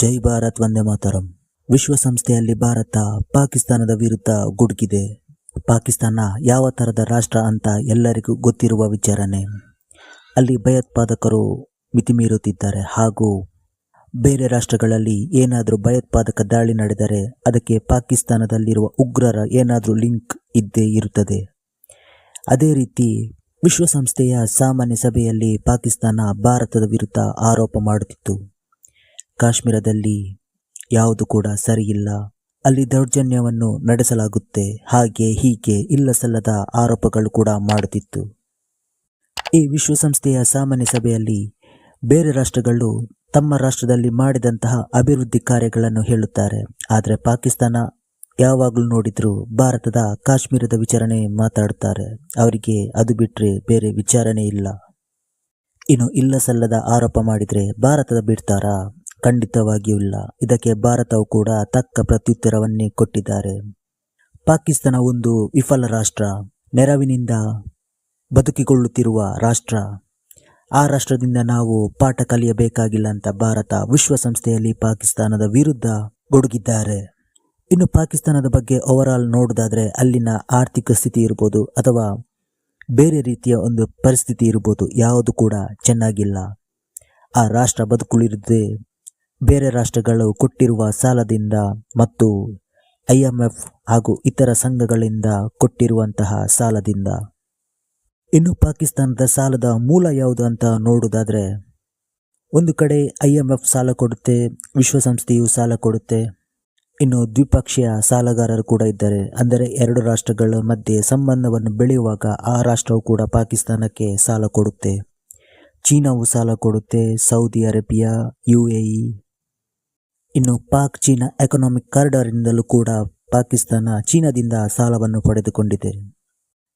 ಜೈ ಭಾರತ್ ವಂದೇ ಮಾತರಂ. ವಿಶ್ವಸಂಸ್ಥೆಯಲ್ಲಿ ಭಾರತ ಪಾಕಿಸ್ತಾನದ ವಿರುದ್ಧ ಗುಡುಗಿದೆ. ಪಾಕಿಸ್ತಾನ ಯಾವ ಥರದ ರಾಷ್ಟ್ರ ಅಂತ ಎಲ್ಲರಿಗೂ ಗೊತ್ತಿರುವ ವಿಚಾರಣೆ. ಅಲ್ಲಿ ಭಯೋತ್ಪಾದಕರು ಮಿತಿಮೀರುತ್ತಿದ್ದಾರೆ ಹಾಗೂ ಬೇರೆ ರಾಷ್ಟ್ರಗಳಲ್ಲಿ ಏನಾದರೂ ಭಯೋತ್ಪಾದಕ ದಾಳಿ ನಡೆದರೆ ಅದಕ್ಕೆ ಪಾಕಿಸ್ತಾನದಲ್ಲಿರುವ ಉಗ್ರರ ಏನಾದರೂ ಲಿಂಕ್ ಇದ್ದೇ ಇರುತ್ತದೆ. ಅದೇ ರೀತಿ ವಿಶ್ವಸಂಸ್ಥೆಯ ಸಾಮಾನ್ಯ ಸಭೆಯಲ್ಲಿ ಪಾಕಿಸ್ತಾನ ಭಾರತದ ವಿರುದ್ಧ ಆರೋಪ ಮಾಡುತ್ತಿತ್ತು. ಕಾಶ್ಮೀರದಲ್ಲಿ ಯಾವುದು ಕೂಡ ಸರಿಯಿಲ್ಲ. ಅಲ್ಲಿ ದೌರ್ಜನ್ಯವನ್ನು ನಡೆಸಲಾಗುತ್ತೆ. ಹಾಗೆ ಹೀಗೆ ಇಲ್ಲ ಸಲ್ಲದ ಆರೋಪಗಳು ಕೂಡ ಮಾಡುತ್ತಿತ್ತು. ಈ ವಿಶ್ವಸಂಸ್ಥೆಯ ಸಾಮಾನ್ಯ ಸಭೆಯಲ್ಲಿ ಬೇರೆ ರಾಷ್ಟ್ರಗಳು ತಮ್ಮ ರಾಷ್ಟ್ರದಲ್ಲಿ ಮಾಡಿದಂತಹ ಅಭಿವೃದ್ಧಿ ಕಾರ್ಯಗಳನ್ನು ಹೇಳುತ್ತಾರೆ. ಆದರೆ ಪಾಕಿಸ್ತಾನ ಯಾವಾಗಲೂ ನೋಡಿದರೂ ಭಾರತದ ಕಾಶ್ಮೀರದ ವಿಚಾರಣೆ ಮಾತಾಡುತ್ತಾರೆ. ಅವರಿಗೆ ಅದು ಬಿಟ್ಟರೆ ಬೇರೆ ವಿಚಾರಣೆ ಇಲ್ಲ. ಇನ್ನು ಇಲ್ಲ ಸಲ್ಲದ ಆರೋಪ ಮಾಡಿದರೆ ಭಾರತದ ಬಿಡ್ತಾರಾ? ಖಂಡಿತವಾಗಿಯೂ ಇಲ್ಲ. ಇದಕ್ಕೆ ಭಾರತವು ಕೂಡ ತಕ್ಕ ಪ್ರತ್ಯುತ್ತರವನ್ನೇ ಕೊಟ್ಟಿದ್ದಾರೆ. ಪಾಕಿಸ್ತಾನ ಒಂದು ವಿಫಲ ರಾಷ್ಟ್ರ. ನೆರವಿನಿಂದ ಬದುಕಿಕೊಳ್ಳುತ್ತಿರುವ ರಾಷ್ಟ್ರ. ಆ ರಾಷ್ಟ್ರದಿಂದ ನಾವು ಪಾಠ ಕಲಿಯಬೇಕಾಗಿಲ್ಲ ಅಂತ ಭಾರತ ವಿಶ್ವಸಂಸ್ಥೆಯಲ್ಲಿ ಪಾಕಿಸ್ತಾನದ ವಿರುದ್ಧ ಗೊಡುಗಿದ್ದಾರೆ. ಇನ್ನು ಪಾಕಿಸ್ತಾನದ ಬಗ್ಗೆ ಓವರಾಲ್ ನೋಡೋದಾದರೆ ಅಲ್ಲಿನ ಆರ್ಥಿಕ ಸ್ಥಿತಿ ಇರ್ಬೋದು ಅಥವಾ ಬೇರೆ ರೀತಿಯ ಒಂದು ಪರಿಸ್ಥಿತಿ ಇರ್ಬೋದು ಯಾವುದು ಕೂಡ ಚೆನ್ನಾಗಿಲ್ಲ. ಆ ರಾಷ್ಟ್ರ ಬದುಕುಳಿರದೆ ಬೇರೆ ರಾಷ್ಟ್ರಗಳು ಕೊಟ್ಟಿರುವ ಸಾಲದಿಂದ ಮತ್ತು ಐ ಎಂ ಎಫ್ ಹಾಗೂ ಇತರ ಸಂಘಗಳಿಂದ ಕೊಟ್ಟಿರುವಂತಹ ಸಾಲದಿಂದ. ಇನ್ನು ಪಾಕಿಸ್ತಾನದ ಸಾಲದ ಮೂಲ ಯಾವುದು ಅಂತ ನೋಡುವುದಾದರೆ, ಒಂದು ಕಡೆ ಐ ಎಂ ಎಫ್ ಸಾಲ ಕೊಡುತ್ತೆ, ವಿಶ್ವಸಂಸ್ಥೆಯು ಸಾಲ ಕೊಡುತ್ತೆ. ಇನ್ನು ದ್ವಿಪಕ್ಷೀಯ ಸಾಲಗಾರರು ಕೂಡ ಇದ್ದಾರೆ. ಅಂದರೆ ಎರಡು ರಾಷ್ಟ್ರಗಳ ಮಧ್ಯೆ ಸಂಬಂಧವನ್ನು ಬೆಳೆಯುವಾಗ ಆ ರಾಷ್ಟ್ರವು ಕೂಡ ಪಾಕಿಸ್ತಾನಕ್ಕೆ ಸಾಲ ಕೊಡುತ್ತೆ. ಚೀನಾವು ಸಾಲ ಕೊಡುತ್ತೆ, ಸೌದಿ ಅರೇಬಿಯಾ, ಯು ಎ ಇನ್ನು ಪಾಕ್ ಚೀನಾ ಎಕನಾಮಿಕ್ ಕಾರಿಡಾರ್ನಿಂದಲೂ ಕೂಡ ಪಾಕಿಸ್ತಾನ ಚೀನಾದಿಂದ ಸಾಲವನ್ನು ಪಡೆದುಕೊಂಡಿದೆ.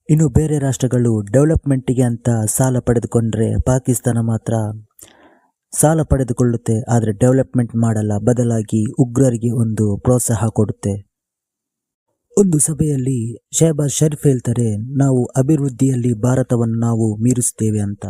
ಇನ್ನು ಬೇರೆ ರಾಷ್ಟ್ರಗಳು ಡೆವಲಪ್ಮೆಂಟಿಗೆ ಅಂತ ಸಾಲ ಪಡೆದುಕೊಂಡ್ರೆ ಪಾಕಿಸ್ತಾನ ಮಾತ್ರ ಸಾಲ ಪಡೆದುಕೊಳ್ಳುತ್ತೆ, ಆದರೆ ಡೆವಲಪ್ಮೆಂಟ್ ಮಾಡಲ್ಲ, ಬದಲಾಗಿ ಉಗ್ರರಿಗೆ ಒಂದು ಪ್ರೋತ್ಸಾಹ ಕೊಡುತ್ತೆ. ಒಂದು ಸಭೆಯಲ್ಲಿ ಶಹಬಾಜ್ ಶರೀಫ್ ಹೇಳ್ತಾರೆ, ನಾವು ಅಭಿವೃದ್ಧಿಯಲ್ಲಿ ಭಾರತವನ್ನು ನಾವು ಮೀರಿಸುತ್ತೇವೆ ಅಂತ.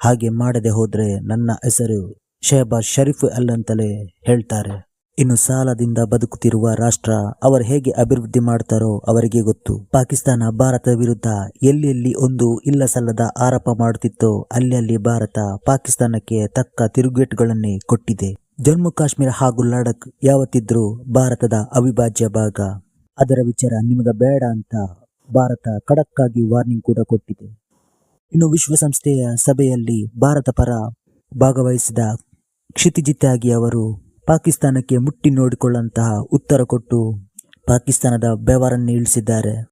ಹಾಗೆ ಮಾಡದೆ ಹೋದರೆ ನನ್ನ ಹೆಸರು ಶಹಬಾಜ್ ಶರೀಫ್ ಅಲ್ಲಂತಲೇ ಹೇಳ್ತಾರೆ. ಇನ್ನು ಸಾಲದಿಂದ ಬದುಕುತ್ತಿರುವ ರಾಷ್ಟ್ರ ಅವರು ಹೇಗೆ ಅಭಿವೃದ್ಧಿ ಮಾಡ್ತಾರೋ ಅವರಿಗೆ ಗೊತ್ತು. ಪಾಕಿಸ್ತಾನ ಭಾರತ ವಿರುದ್ಧ ಎಲ್ಲೆಲ್ಲಿ ಒಂದು ಇಲ್ಲ ಸಲ್ಲದ ಆರೋಪ ಮಾಡುತ್ತಿತ್ತೋ ಅಲ್ಲಿ ಭಾರತ ಪಾಕಿಸ್ತಾನಕ್ಕೆ ತಕ್ಕ ತಿರುಗೇಟುಗಳನ್ನೇ ಕೊಟ್ಟಿದೆ. ಜಮ್ಮು ಕಾಶ್ಮೀರ ಹಾಗೂ ಲಡಾಖ್ ಯಾವತ್ತಿದ್ರೂ ಭಾರತದ ಅವಿಭಾಜ್ಯ ಭಾಗ. ಅದರ ವಿಚಾರ ನಿಮಗೆ ಬೇಡ ಅಂತ ಭಾರತ ಖಡಕ್ಕಾಗಿ ವಾರ್ನಿಂಗ್ ಕೂಡ ಕೊಟ್ಟಿದೆ. ಇನ್ನು ವಿಶ್ವಸಂಸ್ಥೆಯ ಸಭೆಯಲ್ಲಿ ಭಾರತ ಪರ ಭಾಗವಹಿಸಿದ ಕ್ಷಿತಿಜಿತ್ತಾಗಿ ಅವರು ಪಾಕಿಸ್ತಾನಕ್ಕೆ ಮುಟ್ಟಿ ನೋಡಿಕೊಳ್ಳಂತಹ ಉತ್ತರ ಕೊಟ್ಟು ಪಾಕಿಸ್ತಾನದ ಬೆವರನ್ನು ಇಳಿಸಿದ್ದಾರೆ.